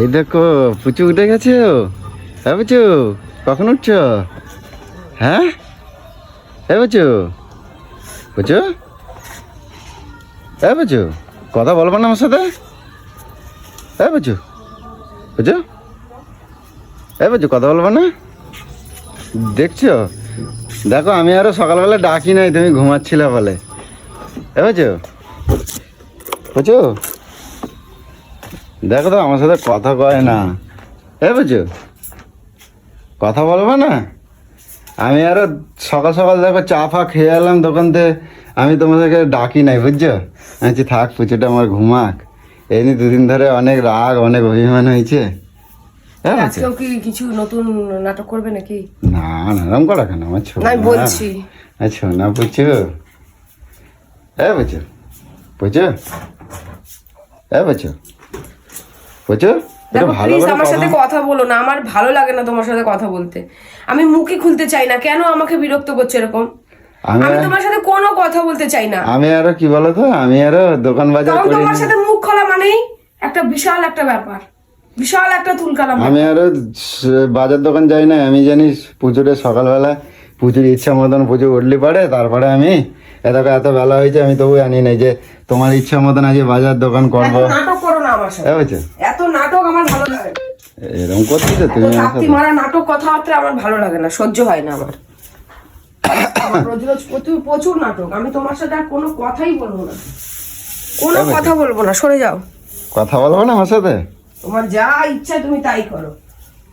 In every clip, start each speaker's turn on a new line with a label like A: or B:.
A: এই দেখো, পুচু উঠে গেছে হ্যাঁ পুচু, কখন উঠছ? হ্যাঁ? হ্যাঁ পুচু পুচু? হ্যাঁ পুচু, কথা বলব না আমার সাথে? হ্যাঁ পুচু পুচু? হ্যাঁ পুচু, কথা বলব না? দেখছ? দেখো, আমি আরও সকালবেলা ডাকি নাই, তুমি ঘুমাচ্ছিলে বলে। পুচু পুচু দেখো তো, আমার সাথে কথা কয় না। এ বুঝছ কথা বলব না? আমি আরও সকাল সকাল দেখো, চা ফা খেয়ে এলাম দোকান থেকে আমি তোমাদেরকে ডাকি নাই, বুঝছ? আমি থাক পুচুটা, আমার ঘুমাক। এই নিয়ে দুদিন ধরে অনেক রাগ, অনেক অভিমান হয়েছে। হ্যাঁ
B: আজকেও কি কিছু নতুন নাটক করবে নাকি?
A: না না এরম করা কেন? আমার ছোট
B: না বলছি।
A: আচ্ছা না বুঝছ? হ্যাঁ বুঝছ? বুঝছ? হ্যাঁ বুঝছ? বুঝছ? ভালো
B: আমার সাথে
A: কথা-
B: বলো না আমার ভালো লাগে না তোমার সাথে কথা বলতে। আমি মুখই খুলতে চাই না কেন আমাকে বিরক্ত করছে এরকম?
A: আমি
B: তোমার সাথে কোনো কথা বলতে চাই না।
A: আমি আরও কি বলতো আমি আরও দোকান বাজার করি
B: তোমার সাথে মুখ খোলা মানেই একটা বিশাল একটা ব্যাপার। বিশাল একটা
A: আমি আরও বাজার দোকান যাই না আমি জানিস পুজোরে সকালবেলা পুজোর ইচ্ছা মতন পুজো উঠলি পারে তারপরে আমি এত এত বেলা হয়েছে আমি তবু জানি না যে তোমার ইচ্ছা মতন আজকে বাজার দোকান করব।
B: নাটক করো না আমার সাথে। এত নাটক আমার ভালো লাগে।
A: এরকম করছিস তুমি সাথে?
B: মারা নাটক কথাবার্তা আমার ভালো লাগে না সহ্য হয় না আমার। আমার রোজ রোজ প্রচুর প্রচুর নাটক আমি তোমার সাথে আর কোনো কথাই বলব না। কোনো কথা বলব না সরে যাও।
A: কথা বলব না আমার সাথে?
B: তোমার যা ইচ্ছা তুমি তাই করো।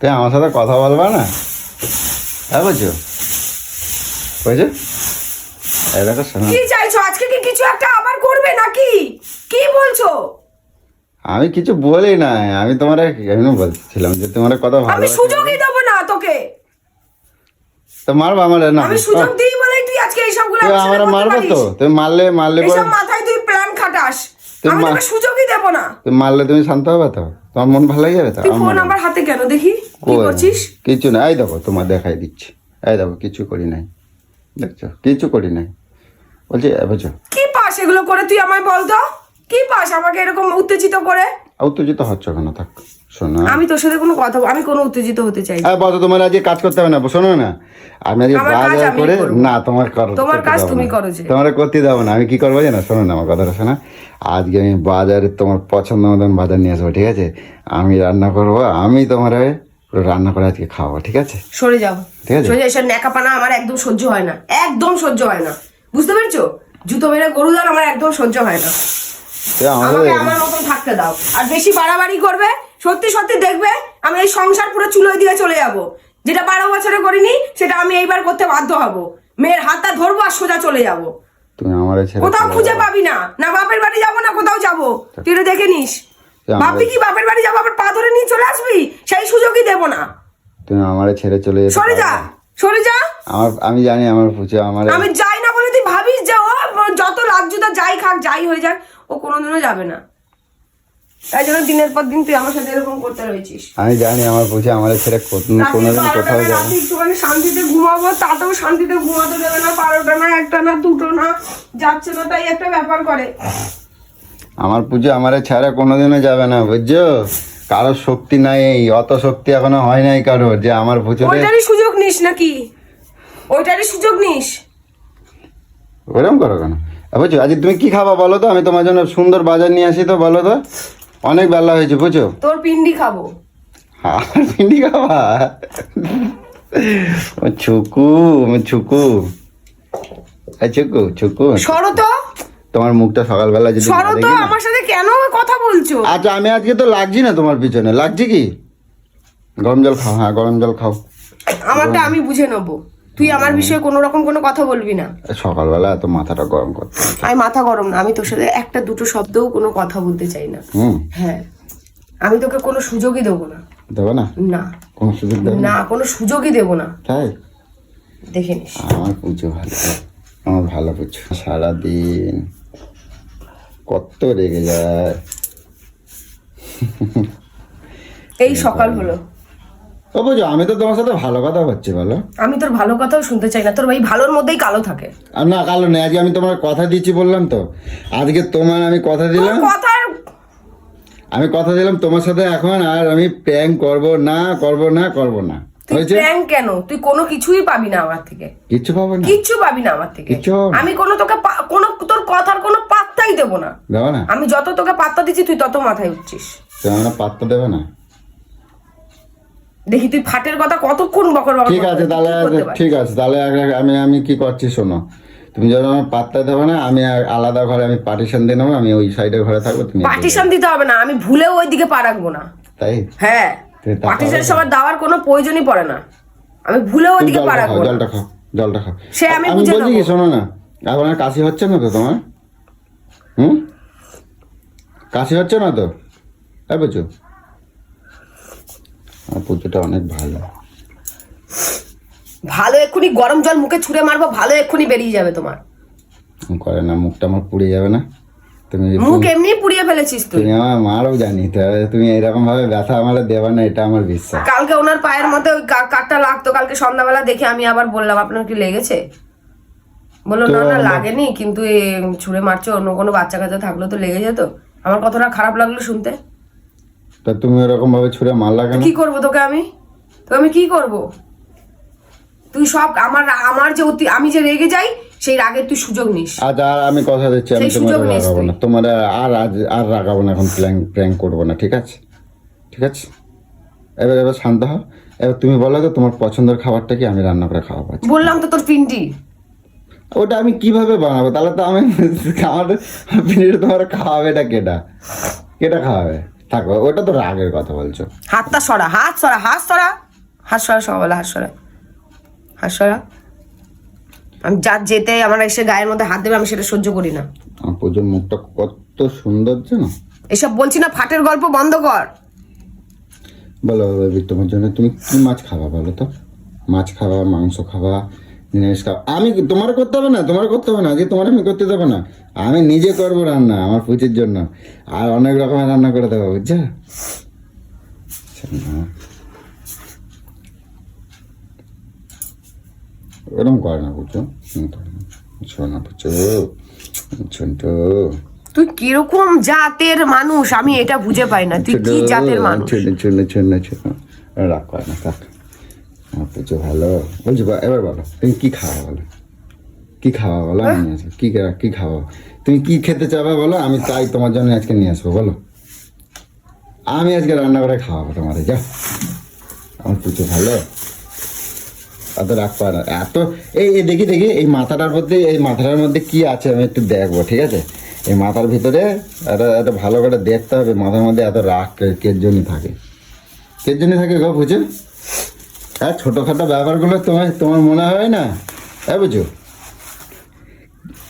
A: তুই আমার সাথে কথা বলবা না? হ্যাঁ বুঝছ বুঝছ এই দেখো শোনো।
B: কি চাইছো? আজকে কি কিছু একটা আবার করবে নাকি? কি বলছো?
A: আমি কিছু বলি না আমি তোমার এমনি বলছিলাম যে তোমার কথা ভালো
B: আমি সুযোগই দেবো না তোকে।
A: তো মারবো আমার? না।
B: আমি সুযোগ দিই বলেই তুই আজকে এইসবগুলো
A: তুই
B: আমার
A: মারবো তো? তুমি মারলে মারলে
B: এইসব মাথায় তুই প্ল্যান খাটাস।
A: তুই
B: আমি তোকে সুযোগই দেবো না।
A: তুমি মারলে তুমি শান্ত হবে তো? তোমার মন ভালো যাবে তো?
B: ফোন আমার হাতে কেন দেখি? কি করছিস?
A: কিছু না এই দেখো তোমার দেখাই দিচ্ছি। এই দেখো কিছু করি নাই। দেখছ? কিছু করি নাই। বলছি বুঝছ
B: কি পাস এগুলো করে তুই আমায় বল তো কি পাস আমাকে এরকম উত্তেজিত করে?
A: উত্তেজিত হচ্ছ কেন? থাক।
B: আমি তোর সাথে কোনো কথা আমি কোনো উত্তেজিত হতে চাই না।
A: বলো তোমার আজকে কাজ করতে হবে না শোনো না আমি আজকে বাজার করে না তোমার কর
B: তোমার কাজ তুমি। করো যে।
A: তোমার করতে দেবো না। আমি কি করব জানো? শোনো না আমার কথাটা শোনা। আজকে আমি বাজারে তোমার পছন্দ মতন বাজার নিয়ে আসব ঠিক আছে? আমি রান্না করব আমি তোমার পুরো রান্না করে আজকে খাওয়াবো ঠিক আছে?
B: সরে যাও।
A: ঠিক আছে।
B: সরে যাও এসব ন্যাকাপানা আমার একদম সহ্য হয় না। একদম সহ্য হয় না। বুঝতে পেরেছ? জুতো মেরে গরু দান আমার একদম সহ্য হয় না। আমাকে আমার মতন থাকতে দাও। আর বেশি বাড়াবাড়ি করবে সত্যি সত্যি দেখবে আমি এই সংসার পুরো চুলোয় দিয়ে চলে যাব। যেটা বারো বছরে করিনি সেটা আমি এইবার করতে বাধ্য হব। মেয়ের হাতটা ধরবো আর সোজা চলে যাব।
A: তুমি আমার ছেড়ে
B: কোথাও খুঁজে পাবি না। না বাপের বাড়ি যাব না কোথাও যাব। তুই দেখে নিস। ভাববি কি বাপের বাড়ি যাব আবার পা ধরে নিয়ে চলে আসবি? সেই সুযোগই দেবো না।
A: তুমি আমার ছেড়ে চলে যেতে
B: সরে যা? সরে যা।
A: আমার আমি জানি আমার পুজো আমার
B: আমি যাই না বলে তুই ভাবিস যে ও যত লাজ্জুতা যাই খাক যাই হয়ে যাক ও কোনোদিনও যাবে না। তাই জন্য দিনের পর দিন তুই আমার সাথে এরকম করতে রয়েছিস।
A: আমি জানি আমার পুজো আমার ছেড়ে কোনোদিন কোথাও যাবে
B: একটুখানি শান্তিতে ঘুমাবো তাতেও শান্তিতে ঘুমাতে দেবে না বারোটা না একটা না দুটো না যাচ্ছে না তাই একটা ব্যাপার করে।
A: আমার পুজো আমার ছাড়া কোনোদিনও যাবে না বুঝছ? কারোর শক্তি নাই এই অত শক্তি এখনও হয় নাই কারোর যে আমার পুজোরে
B: ওইটারই সুযোগ নিস নাকি? ওইটারই সুযোগ নিস?
A: ওরকম করো কেন? বুঝছ আজ তুমি কি খাবা বলো তো? আমি তোমার জন্য সুন্দর বাজার নিয়ে আসি তো বলো তো? অনেক বেলা হয়েছে বুঝছ?
B: তোর পিন্ডি খাব।
A: ভিন্ডি খাবা? ও ছুকু ছুকু। ছুকু ছুকু।
B: সরো তো
A: তোমার মুখটা সকালবেলা যদি
B: সরো তো আমার সাথে কেন কথা বলছো?
A: আচ্ছা আমি আজকে তো লাগছি না তোমার পিছনে। লাগছি কি? গরম জল খাও হ্যাঁ গরম জল খাও।
B: আমারটা আমি বুঝে নেব। তুই আমার বিষয়ে কোনো রকম কোনো কথা বলবি না।
A: সকালবেলা এত মাথাটা গরম করতে
B: আমি মাথা গরম না আমি তোর সাথে একটা দুটো শব্দও কোনো কথা বলতে চাই না। হ্যাঁ। আমি তোকে কোনো সুযোগই দেবো না।
A: দেবো না?
B: না।
A: কোনো সুযোগ দেবো না
B: কোনো সুযোগই দেবো না।
A: তাই?
B: দেখে নিস।
A: আমার পুজো ভালো। আমার ভালো পুজো। সারাদিন কত রেগে যায়।
B: এই সকাল হলো।
A: ও বুঝো আমি তো তোমার সাথে ভালো কথা হচ্ছে বলো।
B: আমি তোর ভালো কথাও শুনতে চাই না তোর ভাই ভালোর মধ্যেই কালো থাকে।
A: আর না কালো নেই আজকে আমি তোমার কথা দিচ্ছি বললাম তো। আজকে তোমার আমি কথা দিলাম। আমি কথা দিলাম তোমার সাথে এখন আর আমি প্র্যাঙ্ক করব না করব না করব না।
B: প্র্যাঙ্ক কেন? তুই কোনো কিছুই পাবি না আমার থেকে।
A: কিচ্ছু পাবো না?
B: কিচ্ছু পাবি না আমার থেকে।
A: কিচ্ছু
B: আমি কোনো তোকে কোনো তোর কথার কোনো পাত্তাই দেবো না।
A: দেবো না?
B: আমি যত তোকে পাত্তা দিচ্ছি তুই তত মাথায় উঠছিস।
A: তুমি পাত্তা দেবে না?
B: দেখি তুই ফাটের কথা কতক্ষণ বকর বকর
A: ঠিক আছে তাহলে? ঠিক আছে তাহলে আমি আমি কি করছি শোনো। তুমি যখন আমার পাত্তা দেবে না আমি আলাদা ঘরে আমি পার্টিশন দিয়ে নেব আমি ওই সাইডের ঘরে থাকব তুমি।
B: পার্টিশন দিতে হবে না আমি ভুলেও ওই দিকে পা রাখব না।
A: তাই?
B: হ্যাঁ
A: তুই
B: পার্টিশন সবার দেওয়ার কোনো প্রয়োজনই পড়ে না। আমি ভুলেও ওই দিকে পা
A: জলটা খাও
B: রাখব
A: জলটা খাও জলটা খাও
B: সে আমি বুঝে
A: বলছি কি শোনো না এখন কাশি হচ্ছে না তো তোমার? হুম? কাশি হচ্ছে না তো? হ্যাঁ বুঝছ? পুজোটা অনেক ভালো।
B: ভালো এক্ষুনি গরম জল মুখে ছুঁড়ে মারবো ভালো এক্ষুনি বেরিয়ে যাবে তোমার।
A: করে না মুখটা আমার পুড়ে যাবে না। তুমি
B: মুখ এমনি পুড়িয়ে ফেলেছিস তুই।
A: তুমি আমার মারও জানি তুমি এরকম ভাবে ব্যথা আমার দেবে না এটা আমার বিশ্বাস।
B: কালকে ওনার পায়ের মধ্যে ওই কা- কাঠটা লাগতো কালকে সন্ধ্যাবেলা দেখে আমি আবার বললাম আপনার কি লেগেছে? বলল না না লাগেনি কিন্তু এ ছুঁড়ে মারছো অন্য কোনো বাচ্চা কাচ্চা থাকল তো লেগে যেত। আমার কতটা খারাপ লাগল শুনতে?
A: তা তুমি এরকম ভাবে ছুঁড়ে মারলা কেন?
B: কি করব তোকে আমি? তো আমি কি করব? তুই সব আমার আমার যে অতি আমি যে রেগে যাই সেই রাগের তুই সুযোগ নিস।
A: আজ আর আমি কথা দিচ্ছি আমি তোমার রাগাবো না। তোমার আর আজ আর রাগাবো না এখন প্ল্যাঙ্ক প্র্যাঙ্ক করব না ঠিক আছে? ঠিক আছে? এবার এবার শান্ত হও এবার তুমি বলো তো তোমার পছন্দের খাবারটা কি? আমি রান্না করে খাওয়াবো আজকে।
B: বললাম তো তোর পিন্ডি।
A: ওটা আমি কীভাবে বানাবো? তাহলে তো আমি আমার পিনিট তোমার খাওয়াবে এটা কেটা কেটা খাওয়াবে? থাকো ওটা তো রাগের কথা বলছো।
B: হাতটা সরা হাত সরা হাত সরা। হাত সরা সকালে হাত সরা। হাত সরা। আমি যার যেতে আমার এসে গায়ের মধ্যে হাত দেবে আমি সেটা সহ্য করি না।
A: পুজোর মুখটা কত সুন্দর যেন।
B: এসব বলছি না ফাটের গল্প বন্ধ কর।
A: বলো তোমার জন্য তুমি কি মাছ খাবা বলো তো? মাছ খাবা মাংস খাবা নিরামিষ আমি তোমার করতে হবে না? তোমার করতে হবে না। আজকে তোমার আমি করতে দেবো না। আমি নিজে করব রান্না আমার পুচির জন্য। আর অনেক রকমের রান্না করে দেবো বুঝছ? শোনা। এরকম করে না বুঝছ? শোনা বুঝছ? ছোট
B: তুই কীরকম জাতের মানুষ? আমি এটা বুঝে পাই না। তুই কি জাতের মানুষ?
A: ছোট ছোট রাগ করে না থাক। পুজো ভালো। বলছি এবার বলো তুমি কি খাওয়া বলো? কি খাওয়া বলো? আমি নিয়ে আসব। কি কি খাওয়া? তুমি কি খেতে চাবে বলো? আমি তাই তোমার জন্য আজকে নিয়ে আসব বলো। আমি আজকে রান্না করে খাওয়াবো তোমাদের যা আমার পুজো ভালো। এত রাগ না। এত এই দেখি দেখি এই মাথাটার মধ্যে এই মাথাটার মধ্যে কি আছে আমি একটু দেখব ঠিক আছে? এই মাথার ভিতরে একটা একটা ভালো করে দেখতে হবে মাথার মধ্যে এত রাগ কে- কের জন্য থাকে? কের জন্য থাকে গো বুঝো হ্যাঁ ছোটোখাটো ব্যাপারগুলো তোমার তোমার মনে হয় না? হ্যাঁ বুঝো।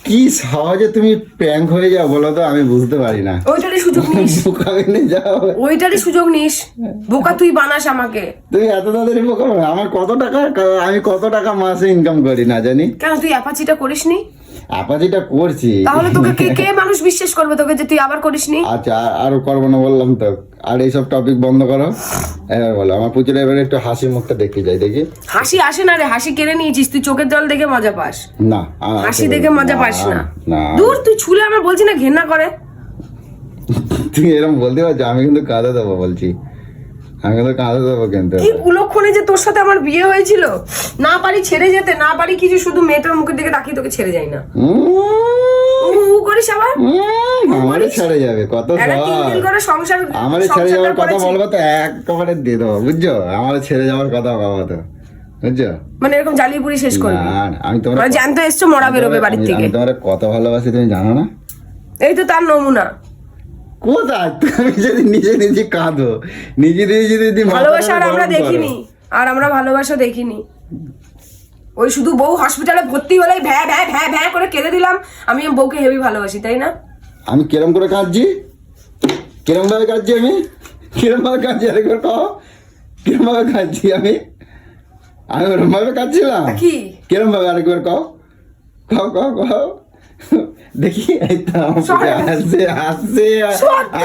A: কি সহজে তুমি প্র্যাঙ্ক হয়ে যাও বলো তো? আমি বুঝতে পারি না।
B: ওইটারই সুযোগ নিস।
A: বোকাবিনে যাও।
B: ওইটারই সুযোগ নিস। বোকা তুই বানাস আমাকে।
A: তুমি এত তাড়াতাড়ি বোকা আমার কত টাকা আমি কত টাকা মাসে ইনকাম করি না জানি।
B: কেন তুই অ্যাপাচিটা করিসনি?
A: করছি।
B: তাহলে তোকে কে কে মানুষ বিশ্বাস করবে তোকে যে তুই আবার করিসনি?
A: আচ্ছা আর- করব না বললাম তো। আর এইসব টপিক বন্ধ করো। এবার বলো আমার পুজোর এবারে একটু হাসি মুখটা দেখতে যাই দেখি।
B: হাসি আসে না রে হাসি কেড়ে নিয়েছিস। তুই চোখের জল দেখে মজা পাস।
A: না
B: হাসি দেখে মজা পাস না।
A: না
B: দূর তুই ছুলে আমার বলছি না ঘেন্না করে।
A: তুমি এরকম বলতে পারছ আমি কিন্তু কাদা দেবো বলছি। আমি কিন্তু কাঁদে দেবো কিন্তু
B: কি কুলক্ষণে যে তোর সাথে আমার বিয়ে হয়েছিল না পারি ছেড়ে যেতে না পারি কিছু শুধু মেয়েটার মুখের দিকে তাকিয়ে তোকে ছেড়ে যাই না। করিস আবার?
A: ছেড়ে যাবে কত
B: করে সংসার
A: ছেড়ে যাওয়ার কথা
B: করেছি।
A: বলব তো একেবারে দিয়ে দেবো বুঝছ? আমার ছেড়ে যাওয়ার কথা বাবা তো বুঝছ?
B: মানে এরকম জ্বালিয়ে শেষ করবি।
A: আমি তোমার
B: মানে জানতে এসছো মরা বেরোবে বাড়ির থেকে।
A: আমি তোমার কত ভালোবাসি তুমি জানো না?
B: এই তো তার নমুনা।
A: কোথায়? তুমি যদি নিজে নিজে কাঁদো নিজে নিজে যদি
B: ভালোবাসা আর আমরা দেখিনি আর আমরা ভালোবাসা দেখিনি। ওই শুধু বউ হসপিটালে ভর্তি হলেই ভ্যা ভ্যা ভ্যা ভ্যা করে কেঁদে দিলাম। আমি বউকে হেভি ভালোবাসি তাই না?
A: আমি কিরম করে কাঁদছি? কিরম ভাবে কাঁদছি আমি? কিরম ভাবে কাঁদছি? আরেকবার কও। কিরম ভাবে কাঁদছি আমি? আমি ওরম ভাবে কাঁদছিলাম?
B: কি?
A: কিরম ভাবে? আরেকবার কও। কও কও কও। দেখি এই তো আমার
B: সরে।
A: হাসছে হাসছে
B: সত্যি।